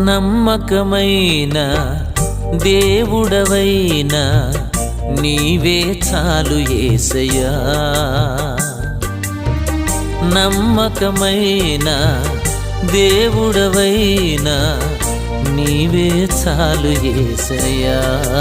నమ్మకమైన దేవుడవైనా నీవే చాలు ఏసయ్యా. నమ్మకమైన దేవుడవైనా నీవే చాలు ఏసయ్యా.